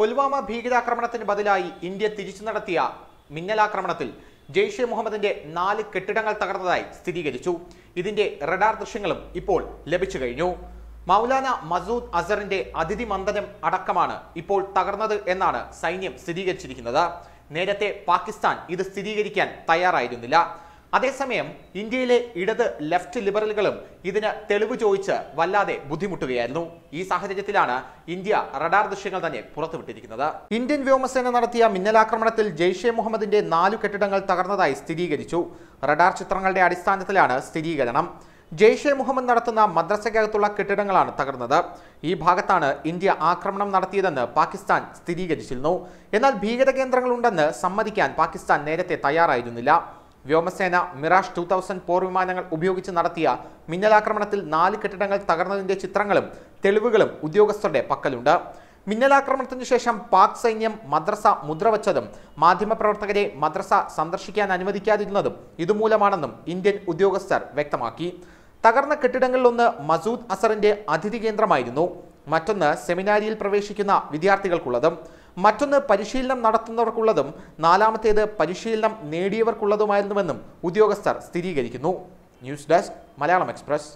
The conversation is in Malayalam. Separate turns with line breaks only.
പുൽവാമ ഭീകരാക്രമണത്തിന് ബദലായി ഇന്ത്യ തിരിച്ചു നടത്തിയ മിന്നലാക്രമണത്തിൽ ജെയ്ഷെ മുഹമ്മദിന്റെ നാല് കെട്ടിടങ്ങൾ തകർന്നതായി സ്ഥിരീകരിച്ചു. ഇതിന്റെ റഡാർ ദൃശ്യങ്ങളും ഇപ്പോൾ ലഭിച്ചു കഴിഞ്ഞു. മൗലാന മസൂദ് അസറിന്റെ അതിഥി മന്ദനം അടക്കമാണ് ഇപ്പോൾ തകർന്നത് എന്നാണ് സൈന്യം സ്ഥിരീകരിച്ചിരിക്കുന്നത്. നേരത്തെ പാകിസ്ഥാൻ ഇത് സ്ഥിരീകരിക്കാൻ തയ്യാറായിരുന്നില്ല. അതേസമയം ഇന്ത്യയിലെ ഇടത് ലെഫ്റ്റ് ലിബറലുകളും ഇതിന് തെളിവ് ചോദിച്ച് വല്ലാതെ ബുദ്ധിമുട്ടുകയായിരുന്നു. ഈ സാഹചര്യത്തിലാണ് ഇന്ത്യ റഡാർ ദൃശ്യങ്ങൾ തന്നെ പുറത്തുവിട്ടിരിക്കുന്നത്. ഇന്ത്യൻ വ്യോമസേന നടത്തിയ മിന്നലാക്രമണത്തിൽ ജെയ്ഷെ മുഹമ്മദിന്റെ നാലു കെട്ടിടങ്ങൾ തകർന്നതായി സ്ഥിരീകരിച്ചു. റഡാർ ചിത്രങ്ങളുടെ അടിസ്ഥാനത്തിലാണ് സ്ഥിരീകരണം. ജെയ്ഷെ മുഹമ്മദ് നടത്തുന്ന മദ്രസയ്ക്കകത്തുള്ള കെട്ടിടങ്ങളാണ് തകർന്നത്. ഈ ഭാഗത്താണ് ഇന്ത്യ ആക്രമണം നടത്തിയതെന്ന് പാകിസ്ഥാൻ സ്ഥിരീകരിച്ചിരുന്നു. എന്നാൽ ഭീകര കേന്ദ്രങ്ങളുണ്ടെന്ന് സമ്മതിക്കാൻ പാകിസ്ഥാൻ നേരത്തെ തയ്യാറായിരുന്നില്ല. വ്യോമസേന മിറാഷ് ടു തൗസൻഡ് പോർ വിമാനങ്ങൾ ഉപയോഗിച്ച് നടത്തിയ മിന്നലാക്രമണത്തിൽ നാല് കെട്ടിടങ്ങൾ തകർന്നതിന്റെ ചിത്രങ്ങളും തെളിവുകളും ഉദ്യോഗസ്ഥരുടെ പക്കലുണ്ട്. മിന്നലാക്രമണത്തിനു ശേഷം പാക് സൈന്യം മദ്രസ മുദ്രവച്ചതും മാധ്യമപ്രവർത്തകരെ മദ്രസ സന്ദർശിക്കാൻ അനുവദിക്കാതിരുന്നതും ഇതുമൂലമാണെന്നും ഇന്ത്യൻ ഉദ്യോഗസ്ഥർ വ്യക്തമാക്കി. തകർന്ന കെട്ടിടങ്ങളിലൊന്ന് മസൂദ് അസറിന്റെ അതിഥി കേന്ദ്രമായിരുന്നു. മറ്റൊന്ന് സെമിനാരിയിൽ പ്രവേശിക്കുന്ന വിദ്യാർത്ഥികൾക്കുള്ളതും. മറ്റൊന്ന് പരിശീലനം നടത്തുന്നവർക്കുള്ളതും നാലാമത്തേത് പരിശീലനം നേടിയവർക്കുള്ളതുമായിരുന്നുവെന്നും ഉദ്യോഗസ്ഥർ സ്ഥിരീകരിക്കുന്നു. News desk Malayalam express.